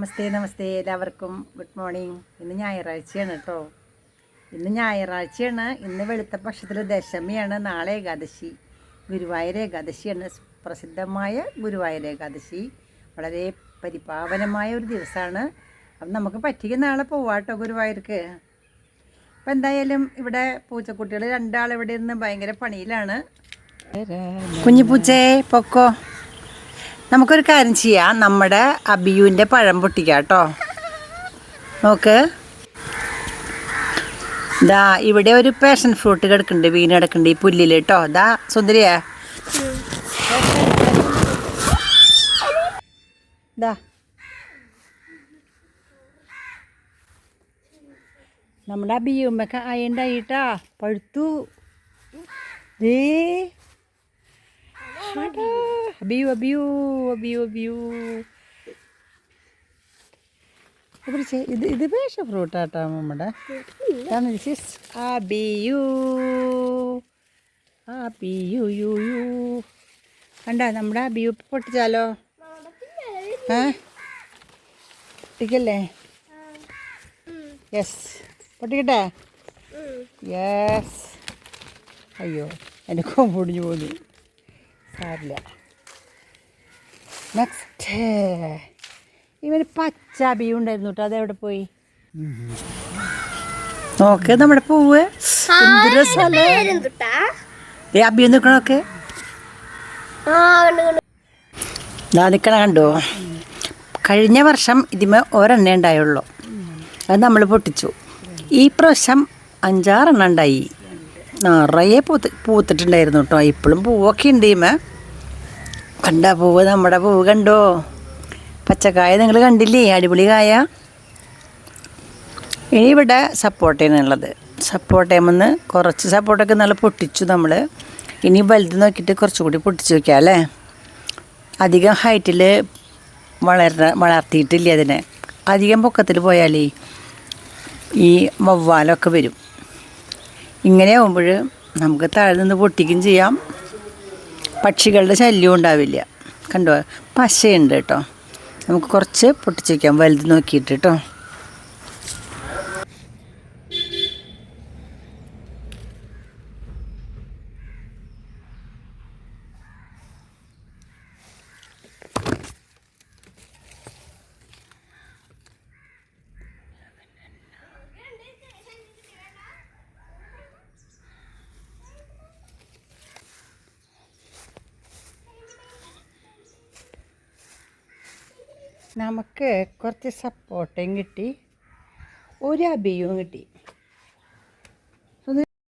നമസ്തേ നമസ്തേ എല്ലാവർക്കും. Good morning ഇന്ന് ഞായറാഴ്ചയാണ് കേട്ടോ ഇന്ന് ഞായറാഴ്ചയാണ്. ഇന്ന് വെളുത്ത പക്ഷത്തിൽ ദശമിയാണ്. നാളെ ഏകാദശി. ഗുരുവായൂർ ഏകാദശിയാണ്. പ്രസിദ്ധമായ ഗുരുവായൂർ ഏകാദശി. വളരെ പരിപാവനമായ ഒരു ദിവസമാണ്. അപ്പം നമുക്ക് പറ്റിയ നാളെ പോവാട്ടോ ഗുരുവായൂർക്ക്. അപ്പം എന്തായാലും ഇവിടെ പൂച്ചക്കുട്ടികൾ രണ്ടാൾ ഇവിടെ ഇരുന്ന് ഭയങ്കര പണിയിലാണ്. കുഞ്ഞു പൂച്ചേ പൊക്കോ. നമുക്കൊരു കാര്യം ചെയ്യാം. നമ്മുടെ അബിയുവിന്റെ പഴം പൊട്ടിക്കാം കേട്ടോ നോക്ക്. ദാ ഇവിടെ ഒരു പാഷൻ ഫ്രൂട്ട് കിടക്കുന്നുണ്ട് വീണ് കിടക്കുന്നുണ്ട് ഈ പുല്ലിൽ കേട്ടോ. ദാ സുന്ദരിയാ. ദാ. നമ്മുടെ അബിയുമ്മക്ക് അയണ്ടായിട്ടാ. പഴുത്തു. ദേ. Abiu, abiu, abiu, abiu. പിടിച്ചേ. ഇത് ഇത് പേശ ഫ്രൂട്ടാട്ടോ നമ്മുടെ. അബിയു അബിയു യു യു. കണ്ട നമ്മുടെ അബിയു പൊട്ടിച്ചാലോ? ഏ? പൊട്ടിക്കല്ലേ? യെസ് പൊട്ടിക്കട്ടെ? യെസ് അയ്യോ എന്റെ കൊമ്പൊടിഞ്ഞു പോന്നു സാരില്ല. നെക്സ്റ്റ് ഇവന് പച്ച ബീ ഉണ്ടായിരുന്നു കേട്ടോ അതെവിടെ പോയി? നോക്ക് നമ്മുടെ പൂവ്. അബി നിക്കണൊക്കെ. ഞാൻ നിക്കണ കണ്ടോ? കഴിഞ്ഞ വർഷം ഇതിമേ ഒരെണ്ണ ഉണ്ടായുള്ളൂ. അത് നമ്മൾ പൊട്ടിച്ചു. ഈ പ്രാവശ്യം അഞ്ചാറെണ്ണം ഉണ്ടായി. നിറയെ പൂത്ത് പൂത്തിട്ടുണ്ടായിരുന്നു കേട്ടോ ഇപ്പോഴും പൂവൊക്കെ ഉണ്ട് ഇമേ കണ്ട പൂവ് നമ്മുടെ പൂവ് കണ്ടോ? പച്ചക്കായ നിങ്ങൾ കണ്ടില്ലേ? അടിപൊളി കായ. ഇനി ഇവിടെ സപ്പോർട്ടേനുള്ളത് സപ്പോർട്ടേമെന്ന് കുറച്ച് സപ്പോർട്ടൊക്കെ നല്ല പൊട്ടിച്ചു നമ്മൾ ഇനി വലുത് നോക്കിയിട്ട് കുറച്ചുകൂടി പൊട്ടിച്ച് വയ്ക്കാം അല്ലേ? അധികം ഹൈറ്റിൽ വളര വളർത്തിയിട്ടില്ല അതിനെ? അധികം പൊക്കത്തിൽ പോയാലേ ഈ വവ്വാലൊക്കെ വരും. ഇങ്ങനെ ആകുമ്പോൾ നമുക്ക് താഴെ നിന്ന് പൊട്ടിക്കുകയും ചെയ്യാം. പക്ഷികളുടെ ശല്യം ഉണ്ടാവില്ല. കണ്ടോ? പശയുണ്ട് കേട്ടോ. നമുക്ക് കുറച്ച് പൊട്ടിച്ച് വയ്ക്കാം വലുത് നോക്കിയിട്ട് കേട്ടോ. നമുക്ക് കുറച്ച് സപ്പോർട്ടയും കിട്ടി. ഒരു അബിയും കിട്ടി.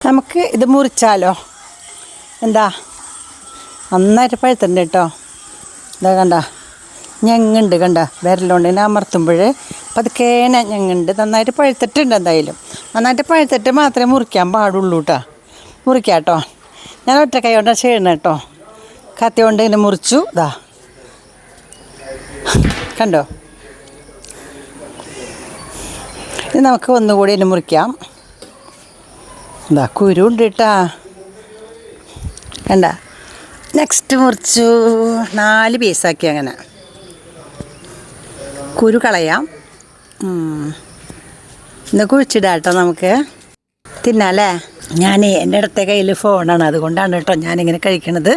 നമുക്ക് ഇത് മുറിച്ചാലോ? എന്താ? നന്നായിട്ട് പഴുത്തുണ്ട് കേട്ടോ. ഇതാ കണ്ട. ഞങ്ങുണ്ട് കണ്ട. വിരലുകൊണ്ട് ഇങ്ങനെ അമർത്തുമ്പോൾ പതുക്കേന ഞങ്ങുണ്ട്. നന്നായിട്ട് പഴുത്തിട്ടുണ്ട് എന്തായാലും. നന്നായിട്ട് പഴുത്തിട്ട് മാത്രമേ മുറിക്കാൻ പാടുള്ളൂ കേട്ടോ. മുറിക്കാം കേട്ടോ ഞാൻ ഒറ്റ കൈ കൊണ്ടാണ് ചെയ്യണം കേട്ടോ. കത്തി കൊണ്ട് ഇങ്ങനെ മുറിച്ചു. ഇതാ. കണ്ടോ? ഇത് നമുക്ക് ഒന്നുകൂടി ഇനി മുറിക്കാം. എന്താ കുരുണ്ട് കേട്ടാ കണ്ട? നെക്സ്റ്റ് മുറിച്ചു. നാല് പീസാക്കി അങ്ങനെ. കുരു കളയാം. ഇന്ന് കുഴിച്ചിടാം കേട്ടോ നമുക്ക്. തിന്നാലേ? ഞാൻ എന്റെ അടുത്ത കയ്യിൽ ഫോണാണ് അതുകൊണ്ടാണ് കേട്ടോ ഞാനിങ്ങനെ കഴിക്കണത്.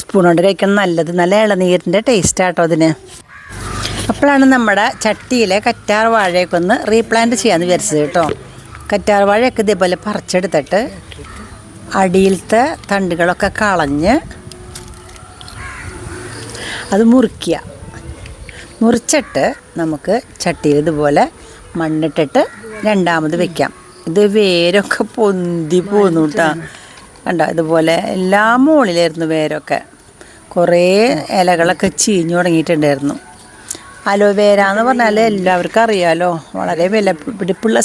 സ്പൂൺ കൊണ്ട് കഴിക്കണം നല്ലത്. നല്ല ഇളനീരിന്റെ ടേസ്റ്റാട്ടോ അതിന്. അപ്പോഴാണ് നമ്മുടെ ചട്ടിയിലെ കറ്റാർ വാഴയൊക്കെ ഒന്ന് റീപ്ലാന്റ് ചെയ്യാമെന്ന് വിചാരിച്ചത് കേട്ടോ. കറ്റാർ വാഴയൊക്കെ ഇതേപോലെ പറിച്ചെടുത്തിട്ട് അടിയിലത്തെ തണ്ടുകളൊക്കെ കളഞ്ഞ് അത് മുറിക്കുക. മുറിച്ചിട്ട് നമുക്ക് ചട്ടിയിൽ ഇതുപോലെ മണ്ണിട്ടിട്ട് രണ്ടാമത് വെക്കാം. ഇത് വേരൊക്കെ പൊന്തി പോന്നു കേട്ടോ. കണ്ടോ? ഇതുപോലെ എല്ലാ മുകളിലായിരുന്നു വേരൊക്കെ. കുറേ ഇലകളൊക്കെ ചീഞ്ഞു തുടങ്ങിയിട്ടുണ്ടായിരുന്നു. അലോവേര എന്ന് പറഞ്ഞാൽ എല്ലാവർക്കും അറിയാമല്ലോ വളരെ വില പിടിപ്പുള്ള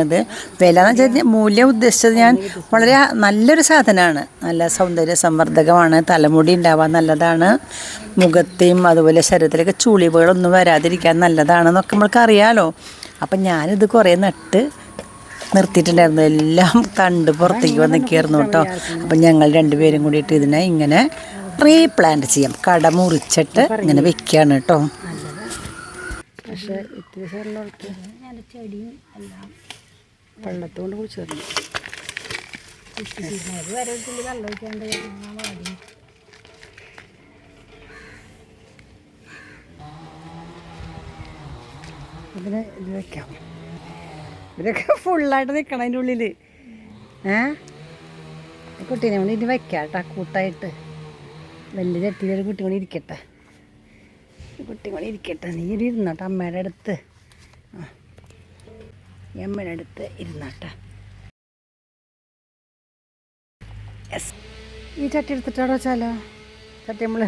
ഇത്. വില എന്ന് വെച്ചാൽ മൂല്യം ഉദ്ദേശിച്ചത് ഞാൻ വളരെ നല്ലൊരു സാധനമാണ് നല്ല സൗന്ദര്യ സംവർദ്ധകമാണ്. തലമുടി ഉണ്ടാവാൻ നല്ലതാണ്. മുഖത്തെയും അതുപോലെ ശരീരത്തിലൊക്കെ ചുളിവുകളൊന്നും വരാതിരിക്കാൻ നല്ലതാണെന്നൊക്കെ നമ്മൾക്ക് അറിയാമല്ലോ അപ്പം ഞാനിത് കുറേ നട്ട് നിർത്തിയിട്ടുണ്ടായിരുന്നു. എല്ലാം തണ്ട് പുറത്തേക്ക് വന്ന് കയറുന്നു കേട്ടോ. അപ്പം ഞങ്ങൾ രണ്ടുപേരും കൂടിയിട്ട് ഇതിനെ ഇങ്ങനെ റീപ്ലാന്റ് ചെയ്യാം. കട മുറിച്ചിട്ട് ഇങ്ങനെ വെക്കുകയാണ് കേട്ടോ. പക്ഷെ ഇത്തിരി ചേർന്നവർക്ക് ചെടിയും എല്ലാം വെള്ളത്തോണ്ട് വെള്ളം ഒഴിക്കാണ്ട് വാടി. ഇതിന് ഇത് വെക്കാം. ഇവരൊക്കെ ഫുള്ളായിട്ട് നിൽക്കണം അതിന്റെ ഉള്ളിൽ ഏ? കുട്ടീനെ കൊണ്ട് ഇനി വെക്കാം കേട്ടോ കൂട്ടായിട്ട് വലിയ ചട്ടിയിലൊരു കുട്ടി കൊണ്ട് ഇരിക്കട്ടെ. ഈ കുട്ടി കൂടി ഇരിക്കട്ടെ. നീ ഒരു ഇരുന്നോട്ടെ അമ്മയുടെ അടുത്ത്. ആ. അമ്മയുടെ അടുത്ത് ഇരുന്നോട്ടെ. യെസ് ഈ ചട്ടി എടുത്തിട്ടാണോ വെച്ചാലോ? ചട്ടി നമ്മൾ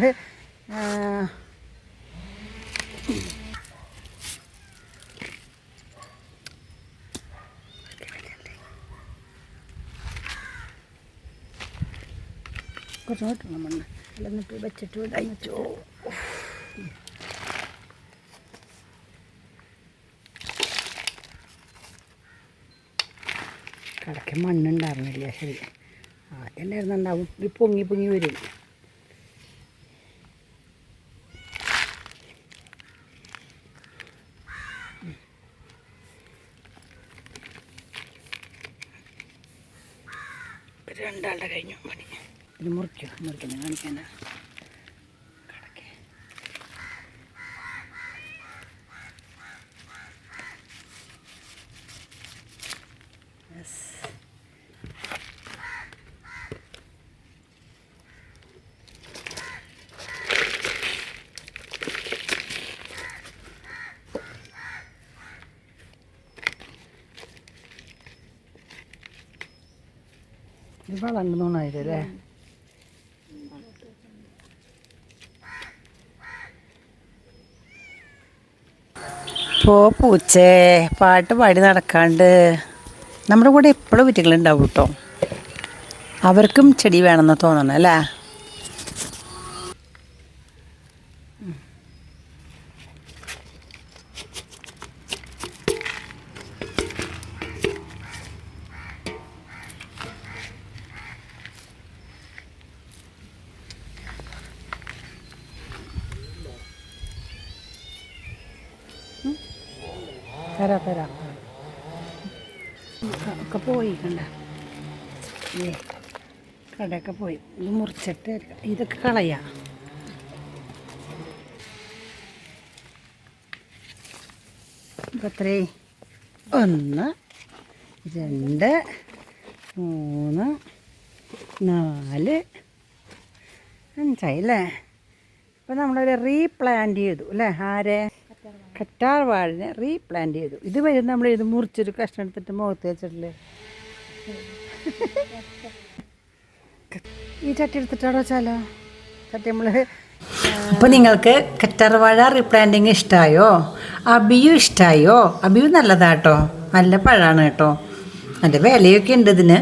കുറച്ച് നോക്കണം മണ്ണ്. അല്ല എന്നിട്ട് വെച്ചിട്ട് വിടാൻ അയ്യോ. കടക്ക് മണ്ണുണ്ടായിരുന്നില്ല? ശരി. ആദ്യം ഉണ്ടായിരുന്നുണ്ടാവും ഇത് പൊങ്ങി പൊങ്ങി വരും. രണ്ടാളുടെ കഴിഞ്ഞു. പണി ഇത് മുറിക്കും മുറിക്കുന്നത് കാണിക്കാനാ കടക്കെ യെസ് ഇത് വളർന്നോണായില്ലേ പോ പൂച്ചേ പാട്ട് പാടി നടക്കാണ്ട്. നമ്മുടെ കൂടെ എപ്പോഴും വിറ്റുകളുണ്ടാവും കേട്ടോ അവർക്കും ചെടി വേണമെന്ന് തോന്നണം അല്ലേ? തരാ തരാം ഒക്കെ പോയി കണ്ട. കടയൊക്കെ പോയി. ഇത് മുറിച്ചിട്ട് ഇതൊക്കെ കളയാ. എത്രേ? ഒന്ന് രണ്ട് മൂന്ന് നാല് അഞ്ചായി അല്ലേ? ഇപ്പം നമ്മളൊരു റീപ്ലാന്റ് ചെയ്തു അല്ലേ? ആരെ? കറ്റാർ വാഴിനെ റീപ്ലാന്റ് ചെയ്തു. ഇത് വരും നമ്മൾ ഇത് മുറിച്ചൊരു കഷ്ണം എടുത്തിട്ട് മുഖത്ത് വെച്ചിട്ടില്ലേ? ഈ ചട്ടി എടുത്തിട്ടാണോ വെച്ചാലോ? ചട്ടി നമ്മൾ അപ്പോൾ നിങ്ങൾക്ക് കറ്റാർവാഴ റീപ്ലാന്റിങ് ഇഷ്ടമായോ അബിയു ഇഷ്ടമായോ അബിയു നല്ലതാട്ടോ. നല്ല പഴമാണ് കേട്ടോ. നല്ല വിലയൊക്കെ ഉണ്ട് ഇതിന്.